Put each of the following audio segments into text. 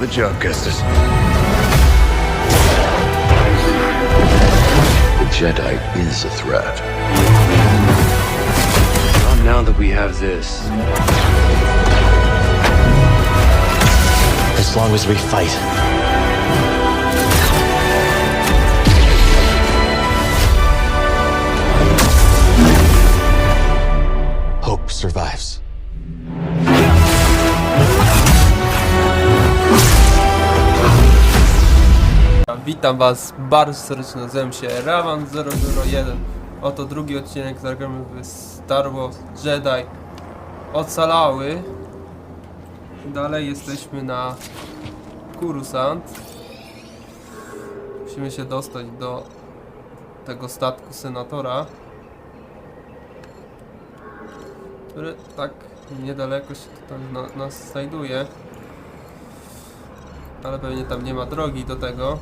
the job, Gustus. The Jedi is a threat. Not now that we have this. As long as we fight. Hope survives. Witam was bardzo serdecznie, nazywam się Ravan001 Oto drugi odcinek, zagramy w Star Wars Jedi Ocalały. Dalej jesteśmy na Coruscant. Musimy się dostać do tego statku senatora Który tak niedaleko się tutaj na, nas znajduje. Ale pewnie tam nie ma drogi do tego.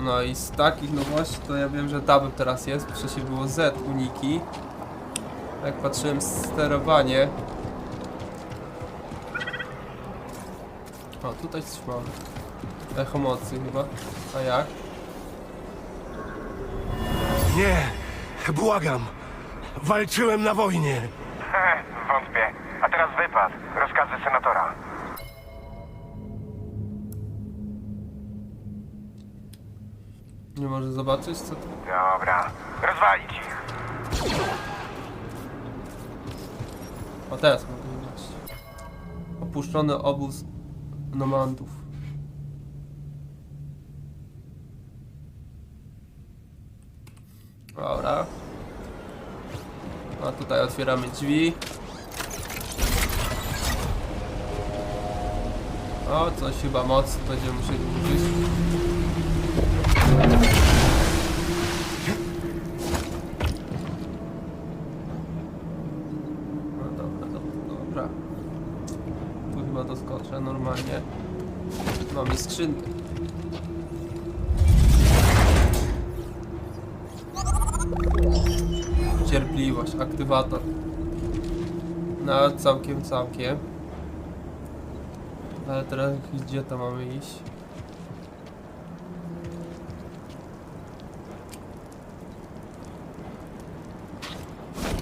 No i z takich nowości to ja wiem, że tabem teraz jest, wcześniej było Z uniki. Jak patrzyłem sterowanie. O, tutaj coś mamy. Echo mocy chyba. A jak? Nie, błagam. Walczyłem na wojnie. He, wątpię. A teraz wypad. Rozkazy senatora. Nie może zobaczyć co tu? Dobra. Rozwalić ich. O teraz mogę zobaczyć. Opuszczony obóz nomandów. Dobra. A tutaj otwieramy drzwi. O, coś chyba moc będziemy musieli użyć. No normalnie. Mamy skrzynkę. Cierpliwość, aktywator. Nawet całkiem, całkiem. Ale teraz gdzie to mamy iść?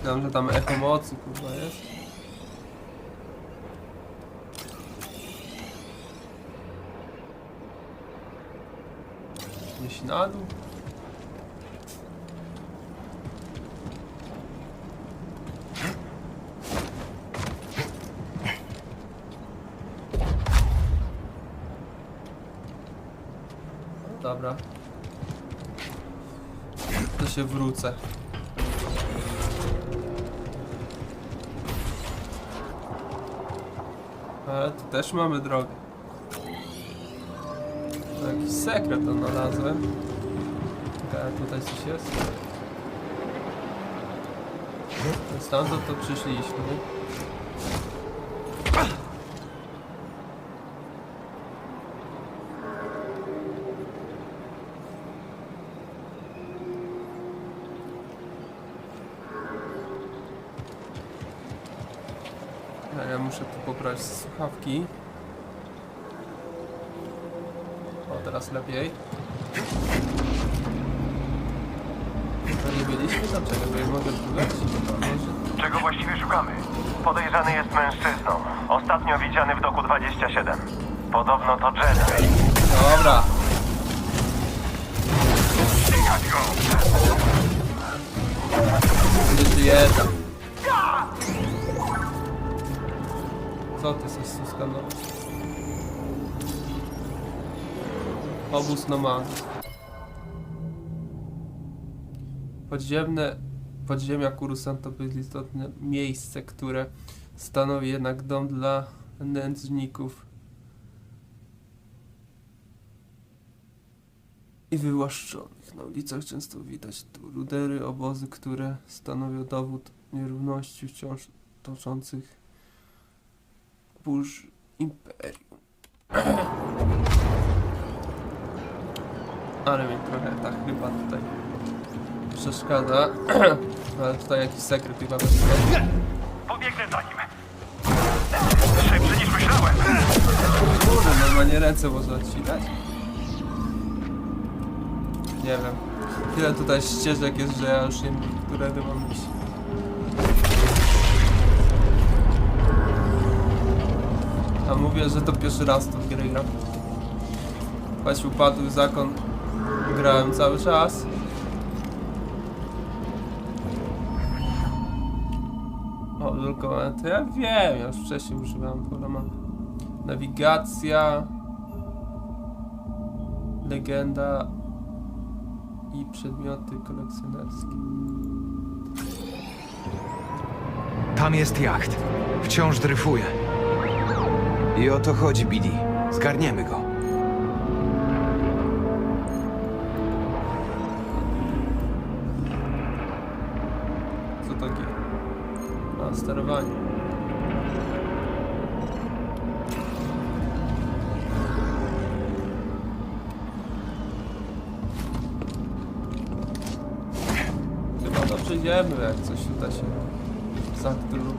Myślałem, że tam echo mocy kurwa jest. Gdzieś na dół? Dobra. To się wrócę. Ale tu też mamy drogę. To jakiś sekret odnalazłem. Czekaj, a tutaj coś jest? Stamtąd to przyszliśmy. A ja muszę tu pobrać słuchawki. O, teraz lepiej. To nie byliśmy tam czego, bo ja mogę? Może... Czego właściwie szukamy? Podejrzany jest mężczyzną. Ostatnio widziany w doku 27. Podobno to Jedi. Dobra. Nie żyje tam. Co ty tu skanować? Obóz nomadów. Podziemne podziemia Kurusan to jest istotne miejsce, które stanowi jednak dom dla nędzników i wywłaszczonych. Na ulicach często widać tu rudery, obozy, które stanowią dowód nierówności wciąż toczących burz imperium. Ale mi trochę ta chyba tutaj przeszkadza. Ale tutaj jakiś sekret chyba będzie. Pobiegnę za nim. Szybszy niż myślałem. Kurde, normalnie ręce można odcinać. Nie wiem. Tyle tutaj ścieżek jest, że ja już nie wiem, które mam iść. A mówię, że to pierwszy raz tu w grę gram. Choć upadł zakon, grałem cały czas. O, tylko to ja wiem, ja już wcześniej używałem programu. Nawigacja, legenda i przedmioty kolekcjonerskie. Tam jest jacht. Wciąż dryfuje. I o to chodzi, Billy. Zgarniemy go. Co takie? A, sterowanie. Chyba to przejdziemy, jak coś uda się zjeść.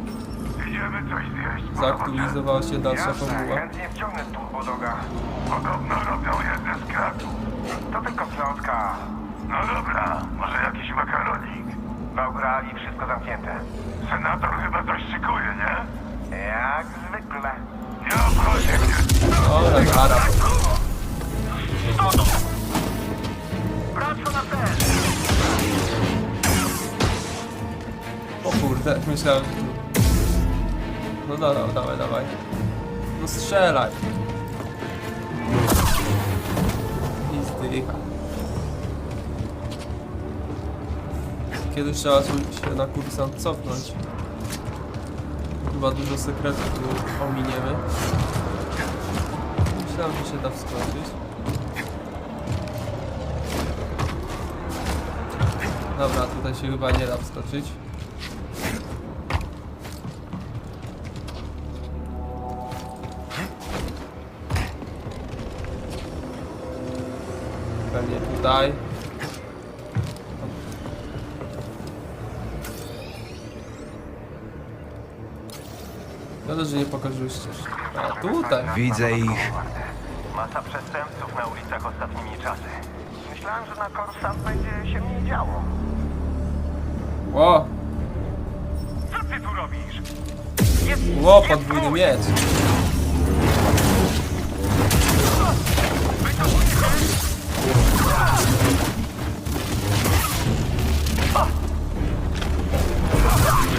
Zaktualizowała się dalsza fabuła. chętnie wciągnę turbodoga. Podobno robią jedne z. To tylko wiązka. No dobra, może jakiś makaronik. W Australii wszystko zamknięte. Senator chyba coś szykuje, nie? Jak zwykle. Nie obchodzi mnie. Dobra, zaraz. Bractwo na! O kurde, myślałem, że. No dobra, dawaj, dawaj. No strzelaj. I zdycha. Kiedyś trzeba się na kursant cofnąć. Chyba dużo sekretów tu ominiemy. Myślałem, że się da wskoczyć. Dobra, tutaj się chyba nie da wskoczyć. Szkoda, że nie ścieżki. A tutaj. Widzę ich. Masa przestępców na ulicach ostatnimi czasy. Myślałem, że na Korsant będzie się mniej działo. Ło, Co ty tu robisz? ło, podwójny miecz.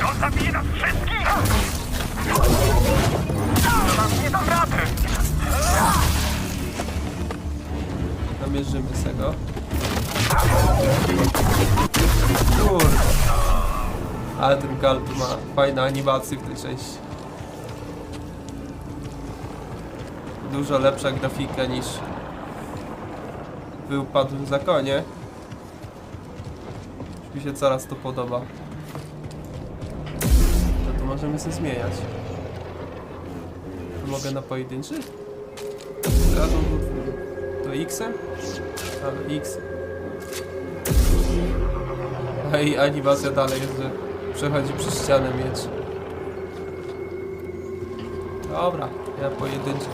On zabije nas wszystkich! Nie dam rady! Namierzymy se go. Kurde. Ale ten Galp ma fajne animacje w tej części. Dużo lepsza grafika niż w upadłym zakonie. Już mi się coraz to podoba. No to możemy sobie zmieniać. Mogę na pojedynczy? Zresztą to X-em? Ale X. A i animacja dalej jest, że przechodzi przez ścianę miecz. Dobra, ja pojedynczy.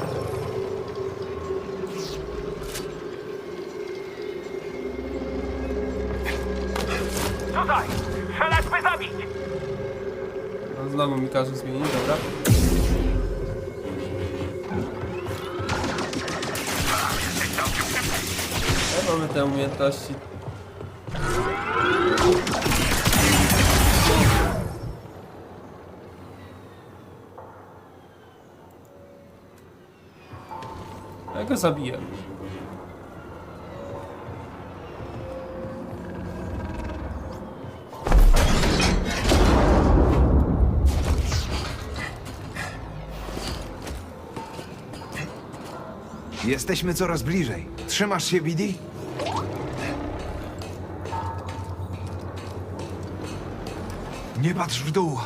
Tutaj! Strzelać by zabić! No, znowu mi każe zmienić, dobra. Mamy te umiejętności. Ja go zabiję. Jesteśmy coraz bliżej. Trzymasz się, Billy? Nie patrz w dół.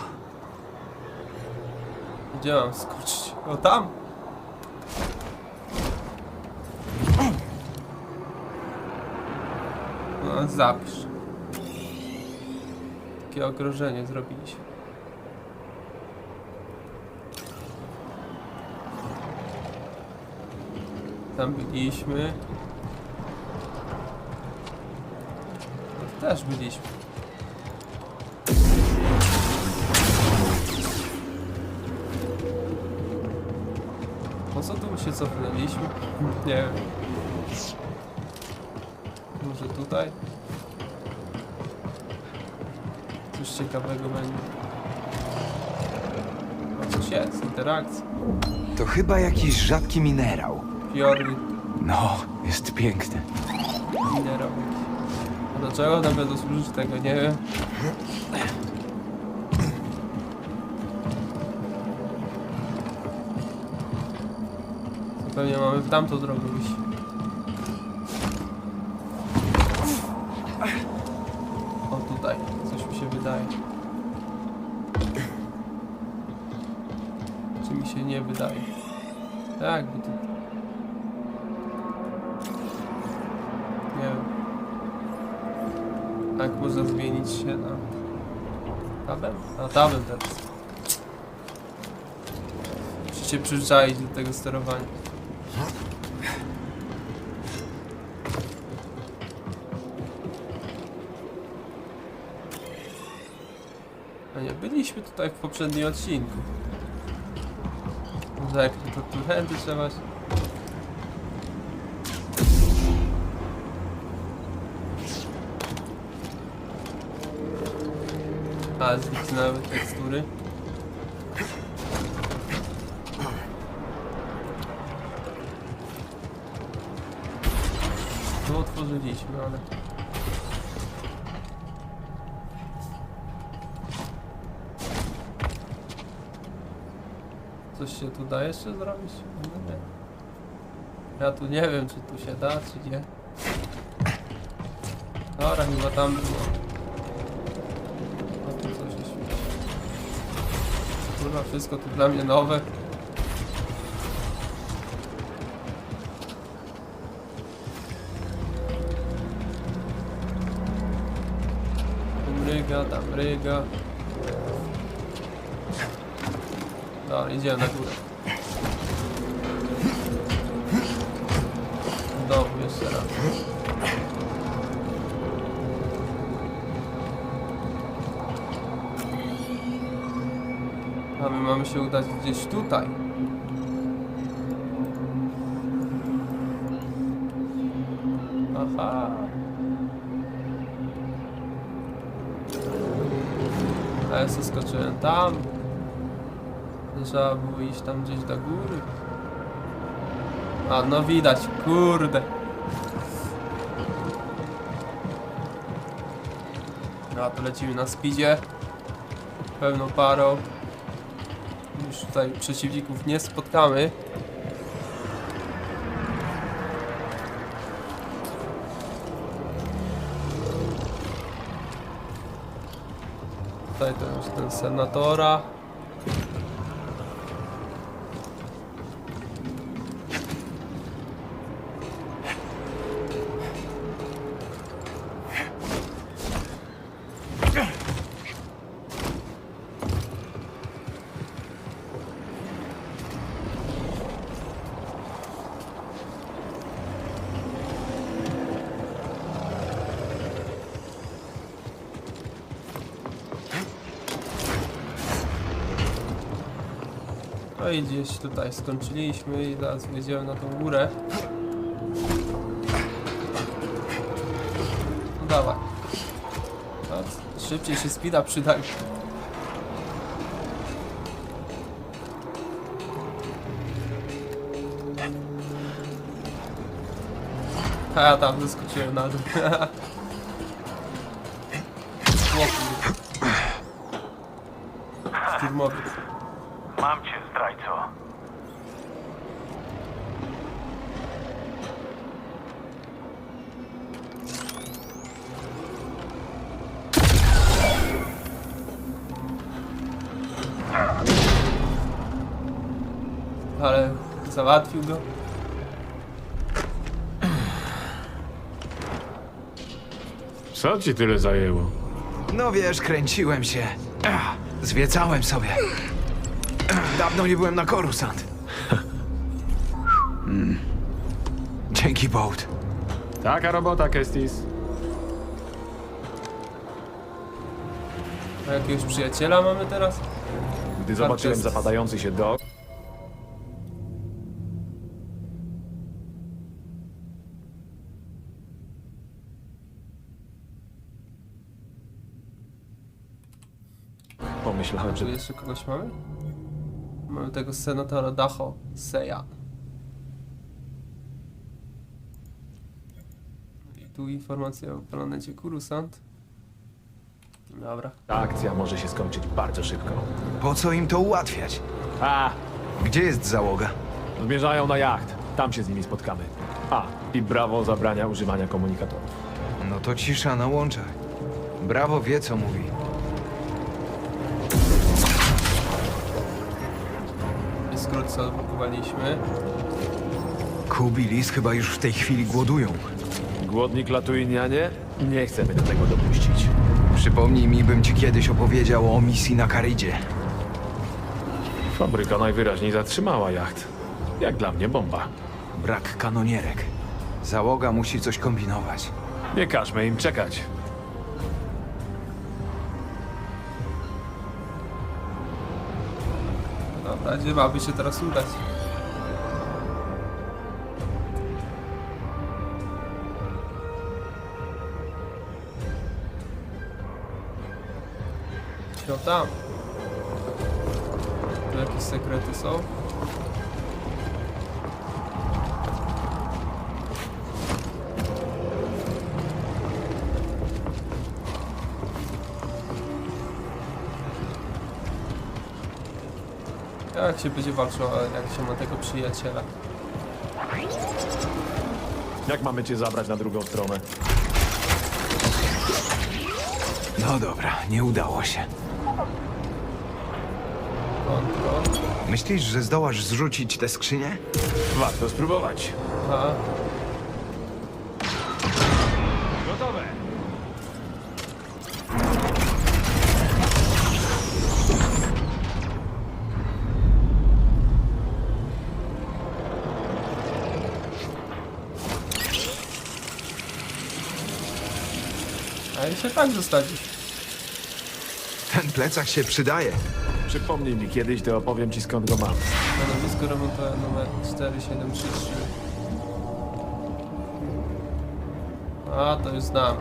Gdzie mam skoczyć? O tam? No zapisz. Takie ogrożenie zrobiliśmy. Tam byliśmy. Też byliśmy. Się cofnęliśmy? Nie wiem. Może tutaj? Coś ciekawego będzie. O, coś jest, interakcja. To chyba jakiś rzadki minerał. Fiory, No, jest piękny. minerał. A do czego nam będą służyć tego, nie wiem. Pewnie mamy w tamtą drogę iść. O tutaj, coś mi się wydaje. Czy mi się nie wydaje? Tak, bo tu... Nie wiem. Tak można zmienić się na tabem? Na tabem teraz. Muszę się przyzwyczaić do tego sterowania. A nie, byliśmy tutaj w poprzednim odcinku. Może jak to tu chęty trzeba się... A, zniknęły tekstury. Otworzyliśmy, ale... Coś się tu da jeszcze zrobić? No nie. Ja tu nie wiem, czy tu się da, czy nie. Dobra, chyba tam było. O, tu coś świeci. Kurwa, wszystko tu dla mnie nowe. Mryga. Dobra, idziemy na górę. Do domu jeszcze. A my mamy się udać gdzieś tutaj. Aha. Ja zaskoczyłem tam. Trzeba było iść tam gdzieś do góry. A no widać, kurde. A tu lecimy na speedzie. Pełną parą. Już tutaj przeciwników nie spotkamy. Tutaj już ten senatora. No i gdzieś tutaj skończyliśmy i teraz wjedziemy na tą górę. No dawaj. No, szybciej się speeda przydaje. A ja tam wyskoczyłem na dół. Mam cię, załatwił go. Co ci tyle zajęło? No wiesz, kręciłem się. Ach, Zwiecałem sobie. Ach, Dawno nie byłem na Korusant. Mm. Dzięki, Boat. Taka robota, Kestis. A jakiegoś przyjaciela mamy teraz? Gdy zobaczyłem zapadający się dok, pomyślałem, że Tu jeszcze kogoś mamy? Mamy tego senatora Dacho, Seja. I tu informacja o planecie Kurusant. Dobra. ta akcja może się skończyć bardzo szybko. Po co im to ułatwiać? A, Gdzie jest załoga? zmierzają na jacht. Tam się z nimi spotkamy. A, i Brawo zabrania używania komunikatorów. No to cisza na łączach. Brawo wie, co mówi. Skrót co odblokowaliśmy. Kubi i Lis chyba już w tej chwili głodują. Głodni Klatuinianie? Nie chcemy do tego dopuścić. Przypomnij mi, bym ci kiedyś opowiedział o misji na Karydzie. Fabryka najwyraźniej zatrzymała jacht. Jak dla mnie bomba. Brak kanonierek. Załoga musi coś kombinować. Nie każmy im czekać. Dobra, gdzie mamy się teraz udać? No tam. Tu jakieś sekrety są? Jak się będzie walczyło, jak się ma tego przyjaciela? Jak mamy cię zabrać na drugą stronę? No dobra, nie udało się. Kontrol. Myślisz, że zdołasz zrzucić tę skrzynię? Warto spróbować. A, się tak zostawisz. Ten plecak się przydaje. Przypomnij mi kiedyś, to opowiem ci skąd go mam. Stanowisko remontowe numer 4733. A, to już znam.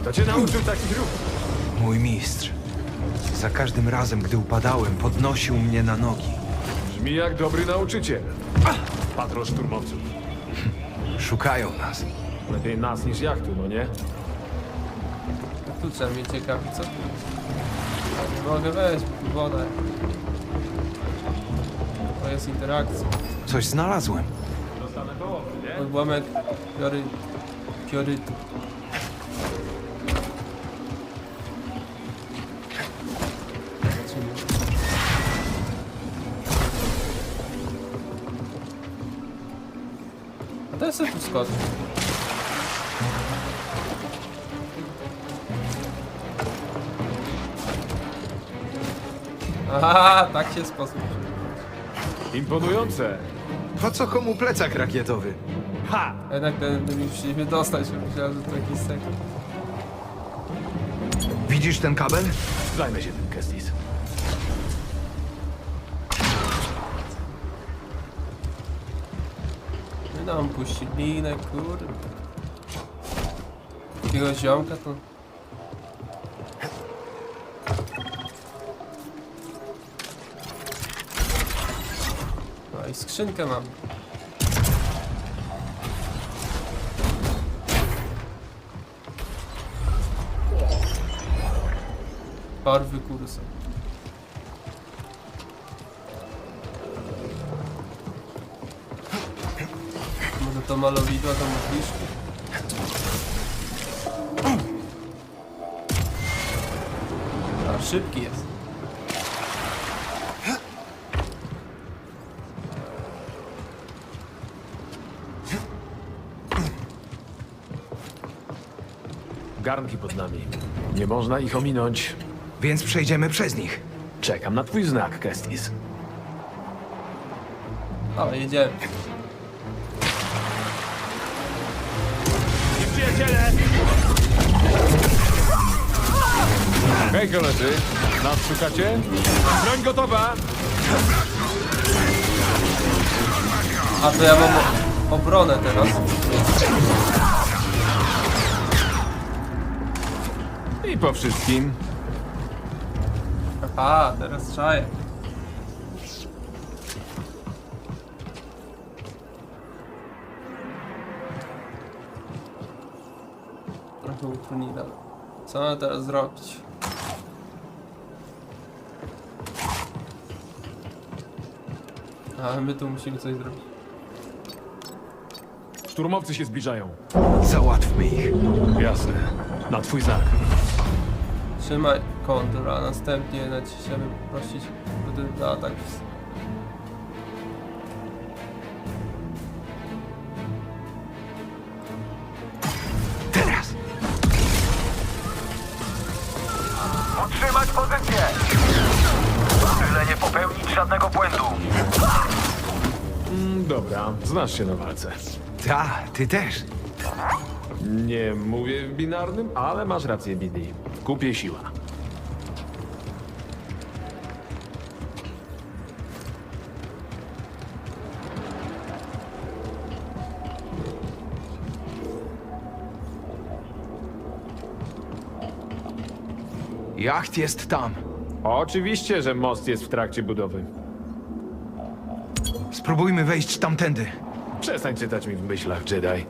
Kto cię nauczył takich ruchów? Mój mistrz. Za każdym razem, gdy upadałem, podnosił mnie na nogi. Brzmi jak dobry nauczyciel. Patrol szturmowców. Szukają nas. Lepiej nas niż jachtu, no nie? Tu trzeba mnie ciekawi, co tu? Nie mogę tu woda. To jest interakcja. Coś znalazłem. Dostanę połowę, nie? Odłamek piory... piorytu. Skocz. Aha, tak się sposób. Imponujące. Po co komu plecak rakietowy? Ha! Jednak ten musieliśmy dostać, bo myślałem, że to jakiś sekret. Widzisz ten kabel? Zajmę się tym, nam puścić linę, kurde. Takiego ziomka to... No i skrzynkę mam. Barwy kursa. To malowidło to mówisz? A szybki jest. Garnki pod nami. Nie można ich ominąć. Więc przejdziemy przez nich. Czekam na twój znak, Kestis. Ale jedziemy. Hej koledzy, nas szukacie? Broń gotowa! A to ja mam obronę teraz. I po wszystkim. Aha, teraz czaję. Trochę utrudnila. Co mam teraz zrobić? Ale my tu musimy coś zrobić. Szturmowcy się zbliżają. Załatwmy ich. Jasne. Na twój znak. Trzymaj kontur, a następnie naciśniemy prosić gdy na atak. Dobra, znasz się na walce. Ta, ty też. Nie mówię w binarnym, ale masz rację, BD. Kupie siła. Jacht jest tam. Oczywiście, że most jest w trakcie budowy. Spróbujmy wejść tamtędy. Przestań czytać mi w myślach, Jedi.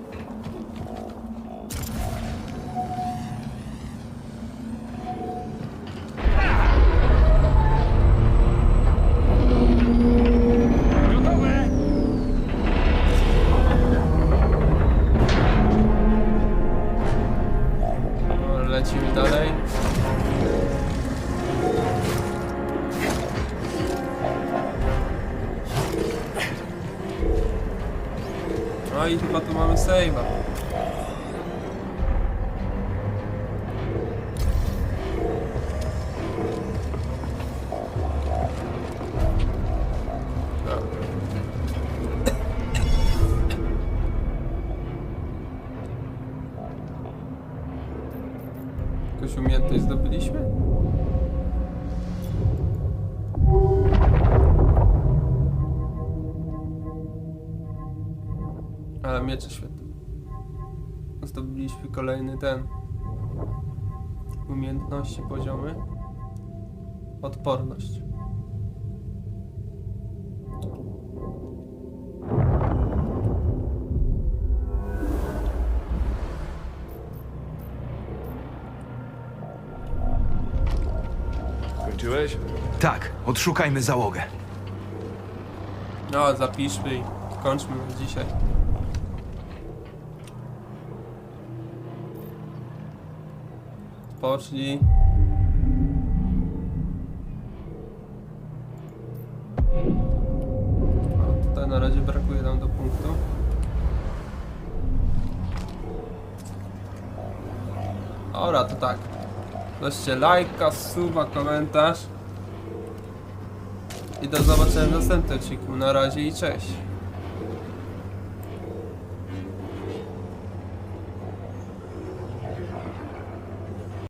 Miecze świetne. Zdobyliśmy kolejny ten. Umiejętności poziomy. Odporność. Skończyłeś? Tak, odszukajmy załogę. No, zapiszmy i kończmy na dzisiaj. Pocznij. O, Tutaj na razie brakuje nam do punktu. Ora, to tak. Weźcie lajka, suba, komentarz. I do zobaczenia w następnym odcinku. Na razie i cześć.